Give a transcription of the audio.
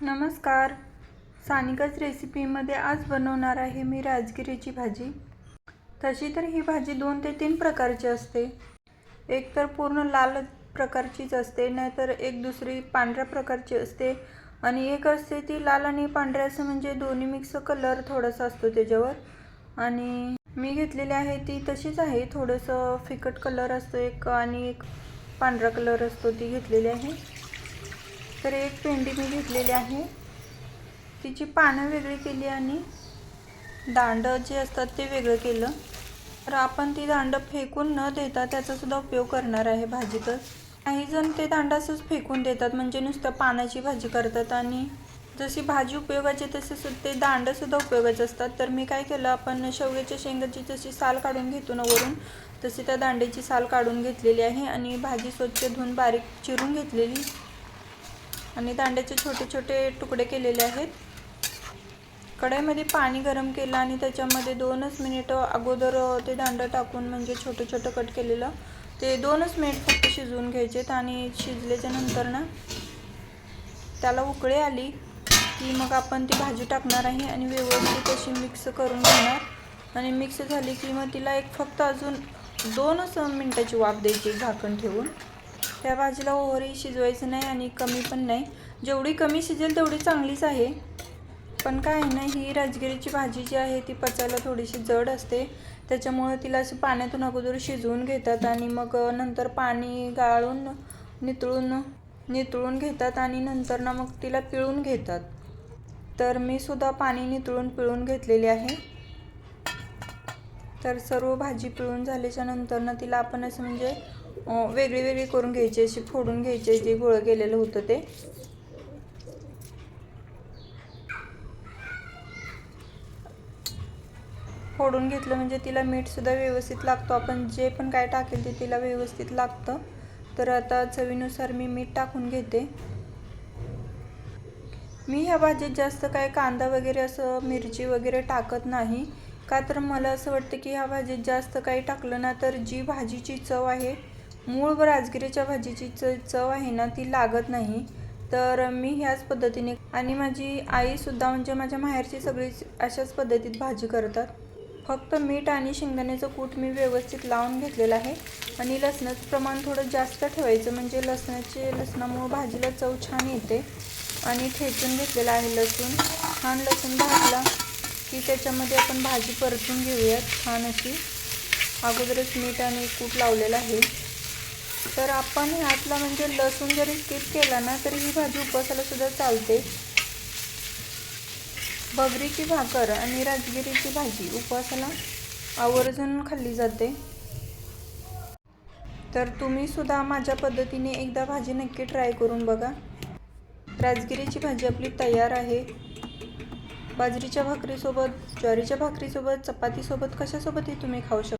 नमस्कार. सानिकाच रेसिपीमध्ये आज बनवणार आहे मी राजगिरीची भाजी. तशी तर ही भाजी दोन ते तीन प्रकारची असते. एक तर पूर्ण लाल प्रकारचीच असते नाहीतर एक दुसरी पांढऱ्या प्रकारची असते. आणि एक असते ती लाल आणि पांढऱ्या असं म्हणजे दोन्ही मिक्स कलर थोडासा असतो त्याच्यावर. आणि मी घेतलेली आहे ती तशीच आहे थोडंसं फिकट कलर असतो एक आणि एक पांढरा कलर असतो ती घेतलेली आहे. तर एक पेंडी मी घेतलेली आहे. तिची पानं वेगळी केली आणि दांडं जे असतात ते वेगळं केलं. तर आपण ती दांडं फेकून न देता त्याचासुद्धा उपयोग करणार आहे भाजीतच. काही जण ते दांडं असंच फेकून देतात म्हणजे नुसतं पानाची भाजी करतात आणि जशी भाजी उपयोगाची तसे सु ते दांडंसुद्धा उपयोगाचे असतात. तर मी काय केलं आपण शेवग्याच्या शेंगाची जशी साल काढून घेतो ना वरून तशी त्या दांड्याची साल काढून घेतलेली आहे आणि भाजी स्वच्छ धुवून बारीक चिरून घेतलेली. आणि दांड्याचे छोटे छोटे तुकडे केलेले आहेत. कढईमध्ये पाणी गरम केलं आणि त्याच्यामध्ये दोनच मिनिटं अगोदर ते दांडं टाकून म्हणजे छोटं छोटं कट केलेलं. ते दोनच मिनिट फक्त शिजवून घ्यायचेत आणि शिजल्याच्या नंतर ना त्याला उकळी आली की मग आपण ती भाजी टाकणार आहे आणि व्यवस्थित अशी मिक्स करून घेणार. आणि मिक्स झाली की मग तिला एक फक्त अजून दोनच मिनटाची वाफ द्यायची झाकण ठेवून. त्या भाजीला ओव्हरही शिजवायचं नाही आणि कमी पण नाही. जेवढी कमी शिजेल तेवढी चांगलीच आहे. पण काय ना ही राजगिरीची भाजी जी आहे ती पचायला थोडीशी जड असते. त्याच्यामुळे तिला असं पाण्यातून अगोदर शिजवून घेतात आणि मग नंतर पाणी गाळून नितळून नितळून घेतात आणि नंतर ना मग तिला पिळून घेतात. तर मी सुद्धा पाणी नितळून पिळून घेतलेली आहे. तर सर्व भाजी पिळून झाल्याच्यानंतर ना तिला आपण असं म्हणजे वेगळी वेगळी करून घ्यायची अशी फोडून घ्यायची जे गोळं केलेलं होतं ते. फोडून घेतलं म्हणजे तिला मीठसुद्धा व्यवस्थित लागतो. आपण जे पण काय टाकेल ते तिला व्यवस्थित लागतं. तर आता चवीनुसार मी मीठ टाकून घेते. मी ह्या भाजीत जास्त काय कांदा वगैरे असं मिरची वगैरे टाकत नाही. का तर मला असं वाटतं की ह्या भाजीत जास्त काही टाकलं ना तर जी भाजीची चव आहे मूळ व राजगिरीच्या भाजीची च चव आहे ना ती लागत नाही. तर मी ह्याच पद्धतीने आणि माझी आईसुद्धा म्हणजे माझ्या माहेरची सगळी अशाच पद्धतीत भाजी करतात. फक्त मीठ आणि शेंगदाण्याचं कूट मी व्यवस्थित लावून घेतलेलं आहे आणि लसणाचं प्रमाण थोडं जास्त ठेवायचं म्हणजे लसणाचे लसणामुळं भाजीला चव छान येते. आणि ठेचून घेतलेलं आहे लसूण. छान लसूण भाजला. की त्याच्यामध्ये आपण भाजी परतून घेऊयात छान अशी. अगोदरच मीठ आणि कूट लावलेलं आहे. तर आपण ह्यातला म्हणजे लसूण जरी स्किप केला ना तरी ही भाजी उपवासाला सुद्धा चालते. बगरीची भाकर आणि राजगिरीची भाजी उपवासाला आवर्जून खाल्ली जाते. तर तुम्ही सुद्धा माझ्या पद्धतीने एकदा भाजी नक्की ट्राय करून बघा. राजगिरीची भाजी आपली तयार आहे. बाजरीच्या भाकरीसोबत ज्वारीच्या भाकरीसोबत चपातीसोबत कशासोबतही तुम्ही खाऊ शकता.